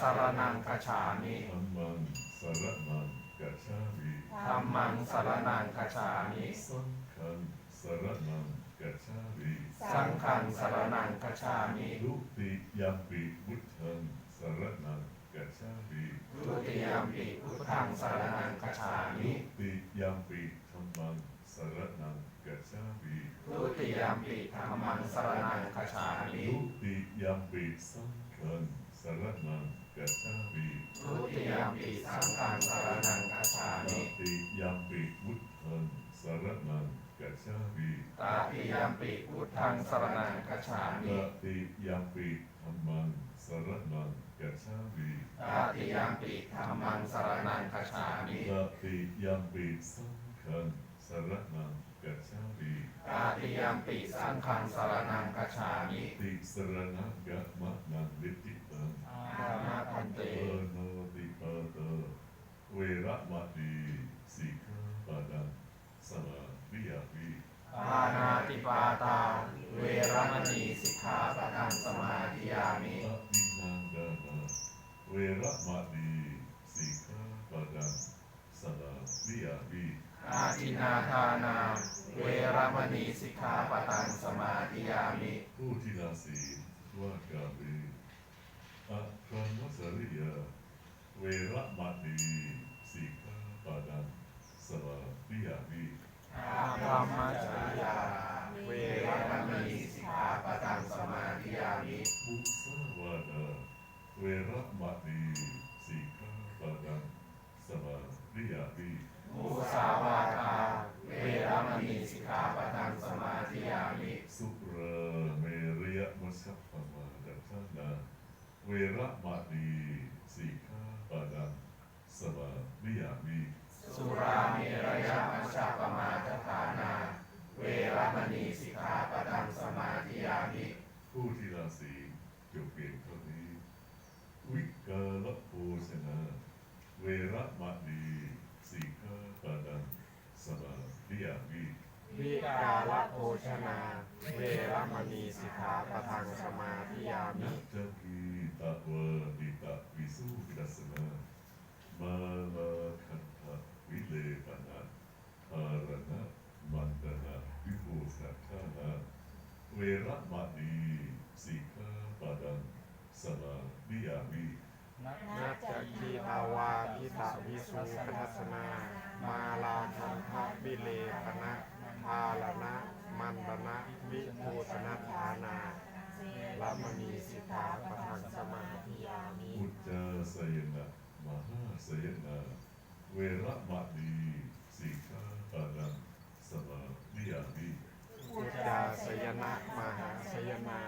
สรนังคัจฉามิธัมมังสรนังกัจฉามิธัมมังสรนังคัจฉามิสังฆังสรนังกัจฉามิสังฆังสรนังคัจฉามิทุติยัมปิพุทธังสรนังกัจฉามิทุติยมปิพุทธังสรนังคัจฉามิทุติยัมปิธัมมังสรนังกัจฉามิทุติยมปิธัมมังสรนังคัจฉามิทุติยัมปิสังฆังสรนังกัจฉามิทุติย มปิสังฆังสรนังคัจฉาตมิติยัมปิพุทธังสรนังกัจฉามิตาติยมปิพุทธังสรนังคัจฉาตมิติยัมปิธัมมังสรนังกัจฉามิตาติยมปิธัมมังสรนังคัจฉามิตติยัมปิสังฆังสรนังกัจฉามิตาติยมปิสังฆังสรนังคัจฉามิติสรณะกะมะนังลิติตัง ธรรมะพันเต เอโนติปะเตเวระมะตีสิกขาปะดังสมาธิยามิ ปานาติปาตา เวรมณีสิกขาปะทังสมาธิยา มิอะตินังดานาเวระมะตีสิกขาปะดังสมาธิยามิอาทินาทานา เวรมณีสิกขาปะทังสมาธิยามิผู้ที่ราศีว่ากาเมอะครัมสริยาเวระมะตีสิกขาปะดังสมาธิยามิอาธรรมจริยา เวรมณีสิกขาปะทังสมาธิยา มิมุสาวาดาเวระมะตีสิกขาปะดังสมาธิยามิมุสาวาทาเวรมณีสิกขาปะทังสมาธิยามิสุราเมริยมัสสะปมาดัชนาเวระมะตีสิกขาปะดังสมาธิยามิสุราเมรยะมัชฌะปมาทฐา ผู้ที่ราศีจบเพียงเท่านี้ วิกาลโภชนะเวระมะตีสิกขาปะดังสมาธิยามิวิกาลโภชนา เวรมณีสิกขาปะทังสมาธิยามินัจจคีตะวะดิตะวิสุทัสนามาลาคันทะวิเลปนะภารณะมันตนะวิภูสัทธานะ เวระมะนีสิกขาปะดังสมาธิยามินัจจคีตาวาทิตาวิสุปทัสนา มาลาคันทะวิเลปนะภาลนะมันตนะวิภูสนัฐานาลมณีสิกขาปะทังสมาธิยามิอุจจาสยนะมหาสยนะเวระมะนีสิกขาปะดังสมาธิยามิ อุจจาสย นะมหาสยนา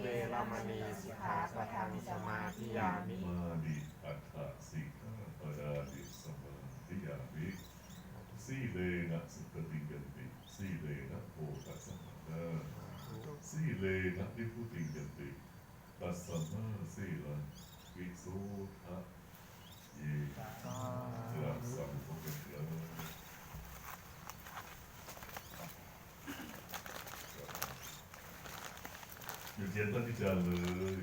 เวรมณีสิกขาปะทังสมาธิยามิอัฏฐสิกขาปดาดิสมาธิยามิสีเลนะสุตติยันติสีเลนะโภคัสสะนะสีเลนะนิพุติยันติตัสสะมาสีลังวิสุทะเยรักสัมภุกันเถอะ อยู่เ